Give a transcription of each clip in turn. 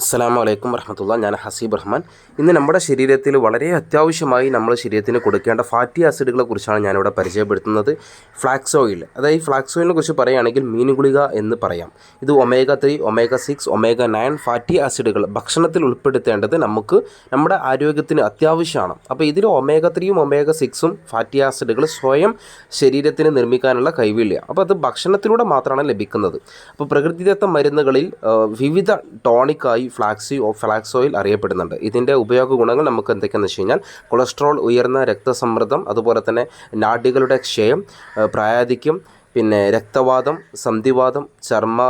അസ്സലാമു വലൈക്കും വറഹമത്തുള്ള. ഞാൻ ഹസീബ് റഹ്മാൻ. ഇന്ന് നമ്മുടെ ശരീരത്തിൽ വളരെ അത്യാവശ്യമായി നമ്മൾ ശരീരത്തിന് കൊടുക്കേണ്ട ഫാറ്റി ആസിഡുകളെ കുറിച്ചാണ് ഞാനിവിടെ പരിചയപ്പെടുത്തുന്നത്. ഫ്ലാക്സ് ഓയിൽ അതായത് ഈ ഫ്ലാക്സ് ഓയിലിനെ കുറിച്ച് പറയുകയാണെങ്കിൽ മീൻ ഗുളിക എന്ന് പറയാം. ഇത് omega three omega six omega nine fatty ആസിഡുകൾ ഭക്ഷണത്തിൽ ഉൾപ്പെടുത്തേണ്ടത് നമുക്ക് നമ്മുടെ ആരോഗ്യത്തിന് അത്യാവശ്യമാണ്. അപ്പോൾ ഇതിൽ ഒമേഗ ത്രീയും ഒമേഗ സിക്സും ഫാറ്റി ആസിഡുകൾ സ്വയം ശരീരത്തിന് നിർമ്മിക്കാനുള്ള കഴിവില്ല. അപ്പോൾ അത് ഭക്ഷണത്തിലൂടെ മാത്രമാണ് ലഭിക്കുന്നത്. അപ്പോൾ പ്രകൃതിദത്ത മരുന്നുകളിൽ വിവിധ ടോണിക്കായി ഫ്ലാക്സി ഫ്ലാക്സ് ഓയിൽ അറിയപ്പെടുന്നുണ്ട്. ഇതിന്റെ ഉപയോഗ ഗുണങ്ങൾ നമുക്ക് എന്തൊക്കെയാണെന്ന് വെച്ച് കഴിഞ്ഞാൽ കൊളസ്ട്രോൾ ഉയർന്ന രക്തസമ്മർദ്ദം അതുപോലെ തന്നെ നാഡികളുടെ ക്ഷയം പ്രായാധിക്യം പിന്നെ രക്തവാദം സന്ധിവാദം ചർമ്മ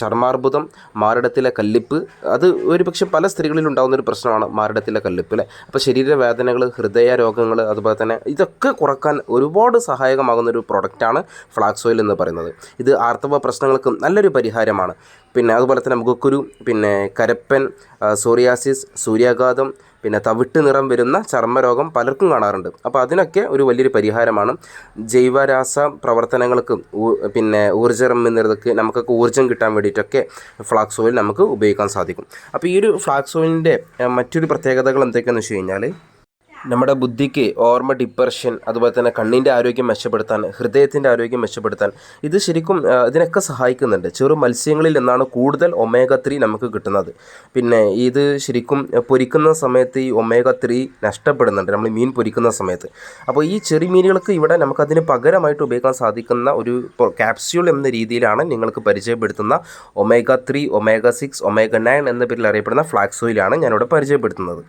ചർമാർബുദം മാരടത്തിലെ കല്ലിപ്പ് അത് ഒരുപക്ഷെ പല സ്ത്രീകളിൽ ഉണ്ടാകുന്ന ഒരു പ്രശ്നമാണ് മാരടത്തിലെ കല്ലിപ്പ് അല്ലേ? അപ്പോൾ ശരീരവേദനകൾ ഹൃദയ രോഗങ്ങൾ അതുപോലെ തന്നെ ഇതൊക്കെ കുറയ്ക്കാൻ ഒരുപാട് സഹായകമാകുന്ന ഒരു പ്രൊഡക്റ്റാണ് ഫ്ലാക്സ് ഓയിൽ എന്ന് പറയുന്നത്. ഇത് ആർത്തവ പ്രശ്നങ്ങൾക്ക് നല്ലൊരു പരിഹാരമാണ്. പിന്നെ അതുപോലെ തന്നെ മുഖക്കുരു പിന്നെ കരപ്പൻ സോറിയാസിസ് സൂര്യാഘാതം പിന്നെ തവിട്ട് നിറം വരുന്ന ചർമ്മരോഗം പലർക്കും കാണാറുണ്ട്. അപ്പോൾ അതിനൊക്കെ ഒരു വലിയൊരു പരിഹാരമാണ്. ജൈവരാസ പ്രവർത്തനങ്ങൾക്ക് പിന്നെ ഊർജം എന്നതൊക്കെ നമുക്കൊക്കെ ഊർജം കിട്ടാൻ വേണ്ടിയിട്ടൊക്കെ ഫ്ലാക്സ് ഓയിൽ നമുക്ക് ഉപയോഗിക്കാൻ സാധിക്കും. അപ്പോൾ ഈ ഒരു ഫ്ലാക്സ് ഓയിലിന്റെ മറ്റൊരു പ്രത്യേകതകൾ എന്തൊക്കെയാണെന്ന് വെച്ച് കഴിഞ്ഞാൽ നമ്മുടെ ബുദ്ധിക്ക് ഓർമ്മ ഡിപ്രഷൻ അതുപോലെ തന്നെ കണ്ണിന്റെ ആരോഗ്യം മെച്ചപ്പെടുത്താൻ ഹൃദയത്തിന്റെ ആരോഗ്യം മെച്ചപ്പെടുത്താൻ ഇത് ശരിക്കും ഇതിനൊക്കെ സഹായിക്കുന്നുണ്ട്. ചെറു മത്സ്യങ്ങളിൽ നിന്നാണ് കൂടുതൽ ഒമേഗ ത്രീ നമുക്ക് കിട്ടുന്നത്. പിന്നെ ഇത് ശരിക്കും പൊരിക്കുന്ന സമയത്ത് ഈ ഒമേഗ ത്രീ നഷ്ടപ്പെടുന്നുണ്ട്. നമ്മൾ മീൻ പൊരിക്കുന്ന സമയത്ത്. അപ്പോൾ ഈ ചെറിയ മീനുകൾക്ക് ഇവിടെ നമുക്കതിന് പകരമായിട്ട് ഉപയോഗിക്കാൻ സാധിക്കുന്ന ഒരു ക്യാപ്സ്യൂൾ എന്ന രീതിയിലാണ് നിങ്ങൾക്ക് പരിചയപ്പെടുത്തുന്ന omega three omega six omega nine എന്ന പേരിൽ അറിയപ്പെടുന്ന ഫ്ലാക്സ് ഓയിലാണ് ഞാനിവിടെ പരിചയപ്പെടുത്തുന്നത്.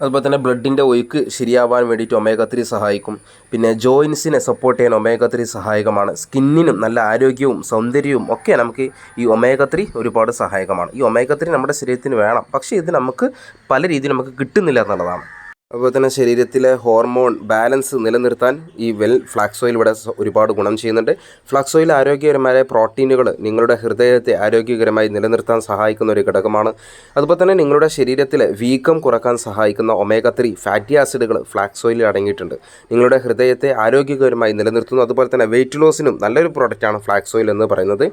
അതുപോലെ തന്നെ ബ്ലഡിന്റെ ഒഴുക്ക് ശരിയാവാൻ വേണ്ടിയിട്ട് ഒമേഗ ത്രീ സഹായിക്കും. പിന്നെ ജോയിൻസിനെ സപ്പോർട്ട് ചെയ്യാൻ ഒമേഗ ത്രീ സഹായകമാണ്. സ്കിന്നിനും നല്ല ആരോഗ്യവും സൗന്ദര്യവും ഒക്കെ നമുക്ക് ഈ ഒമേഗ ത്രീ ഒരുപാട് സഹായകമാണ്. ഈ ഒമേഗ ത്രീ നമ്മുടെ ശരീരത്തിന് വേണം. പക്ഷേ ഇത് നമുക്ക് പല രീതിയിൽ നമുക്ക് കിട്ടുന്നില്ല എന്നുള്ളതാണ്. അതുപോലെ തന്നെ ശരീരത്തിലെ ഹോർമോൺ ബാലൻസ് നിലനിർത്താൻ ഈ വെൽ ഫ്ലാക്സ് ഓയിൽ ഇവിടെ ഒരുപാട് ഗുണം ചെയ്യുന്നുണ്ട്. ഫ്ലാക്സ് ഓയിൽ ആരോഗ്യകരമായ പ്രോട്ടീനുകൾ നിങ്ങളുടെ ഹൃദയത്തെ ആരോഗ്യകരമായി നിലനിർത്താൻ സഹായിക്കുന്ന ഒരു ഘടകമാണ്. അതുപോലെ തന്നെ നിങ്ങളുടെ ശരീരത്തിലെ വീക്കം കുറയ്ക്കാൻ സഹായിക്കുന്ന ഒമേഗ ത്രീ ഫാറ്റി ആസിഡുകൾ ഫ്ലാക്സ് ഓയിലിൽ അടങ്ങിയിട്ടുണ്ട്. നിങ്ങളുടെ ഹൃദയത്തെ ആരോഗ്യകരമായി നിലനിർത്തുന്നു. അതുപോലെ തന്നെ വെയിറ്റ് ലോസിനും നല്ലൊരു പ്രോഡക്റ്റാണ് ഫ്ലാക്സ് ഓയിൽ എന്ന് പറയുന്നത്.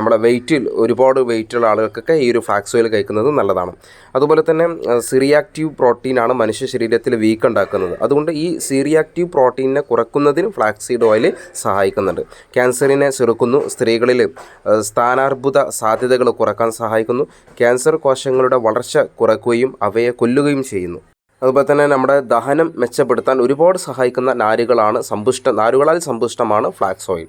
നമ്മുടെ വെയിറ്റിൽ ഒരുപാട് വെയിറ്റുള്ള ആളുകൾക്കൊക്കെ ഈ ഒരു ഫ്ലാക്സ് ഓയിൽ കഴിക്കുന്നത് നല്ലതാണ്. അതുപോലെ തന്നെ സിറിയാക്റ്റീവ് പ്രോട്ടീനാണ് മനുഷ്യ ശരീരത്തിൽ വീക്ക് ഉണ്ടാക്കുന്നത്. അതുകൊണ്ട് ഈ സീറിയാക്റ്റീവ് പ്രോട്ടീനിനെ കുറക്കുന്നതിന് ഫ്ലാക്സീഡ് ഓയിൽ സഹായിക്കുന്നുണ്ട്. ക്യാൻസറിനെ ചെറുക്കുന്നു സ്ത്രീകളിൽ സ്ഥാനാർബുദ സാധ്യതകൾ കുറയ്ക്കാൻ സഹായിക്കുന്നു. ക്യാൻസർ കോശങ്ങളുടെ വളർച്ച കുറയ്ക്കുകയും അവയെ കൊല്ലുകയും ചെയ്യുന്നു. അതുപോലെ തന്നെ നമ്മുടെ ദഹനം മെച്ചപ്പെടുത്താൻ ഒരുപാട് സഹായിക്കുന്ന നാരുകളാണ് സമ്പുഷ്ട നാരുകളാൽ സമ്പുഷ്ടമാണ് ഫ്ലാക്സ് ഓയിൽ.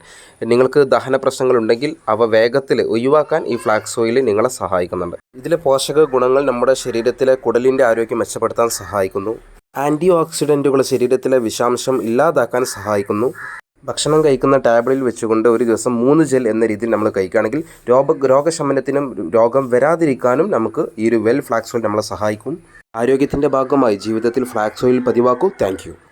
നിങ്ങൾക്ക് ദഹന പ്രശ്നങ്ങളുണ്ടെങ്കിൽ അവ വേഗത്തിൽ ഒഴിവാക്കാൻ ഈ ഫ്ലാക്സ് ഓയിൽ നിങ്ങളെ സഹായിക്കുന്നുണ്ട്. ഇതിലെ പോഷക ഗുണങ്ങൾ നമ്മുടെ ശരീരത്തിലെ കുടലിന്റെ ആരോഗ്യം മെച്ചപ്പെടുത്താൻ സഹായിക്കുന്നു. ആന്റി ഓക്സിഡന്റുകൾ ശരീരത്തിലെ വിഷാംശം ഇല്ലാതാക്കാൻ സഹായിക്കുന്നു. ഭക്ഷണം കഴിക്കുന്ന ടാബ്ലറ്റിൽ വെച്ചുകൊണ്ട് ഒരു ദിവസം മൂന്ന് ജെൽ എന്ന രീതിയിൽ നമ്മൾ കഴിക്കുകയാണെങ്കിൽ രോഗ രോഗശമനത്തിനും രോഗം വരാതിരിക്കാനും നമുക്ക് ഈ ഒരു വെൽ ഫ്ലാക്സ് ഓയിൽ നമ്മളെ സഹായിക്കും. ആരോഗ്യത്തിന്റെ ഭാഗമായി ജീവിതത്തിൽ ഫ്ലാക്സ് ഓയിൽ പതിവാക്കൂ. താങ്ക്